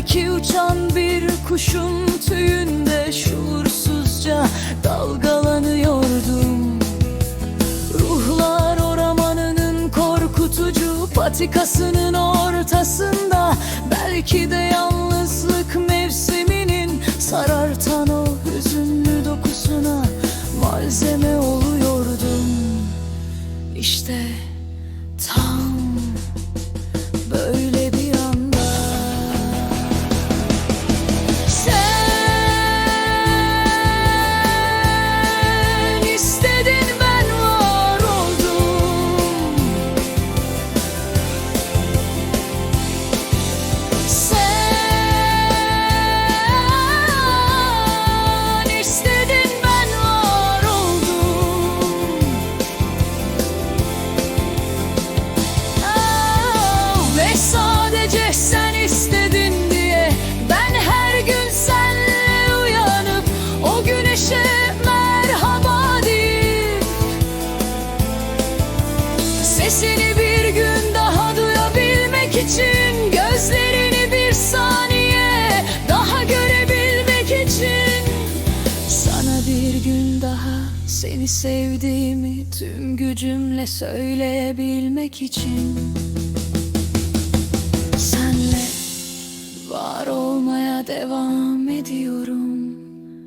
Belki uçan bir kuşun tüyünde şuursuzca dalgalanıyordum. Ruhlar ormanının korkutucu patikasının ortasında Sesini bir gün daha duyabilmek için Gözlerini bir saniye daha görebilmek için. Sana bir gün daha seni sevdiğimi tüm gücümle söyleyebilmek için. Senle var olmaya devam ediyorum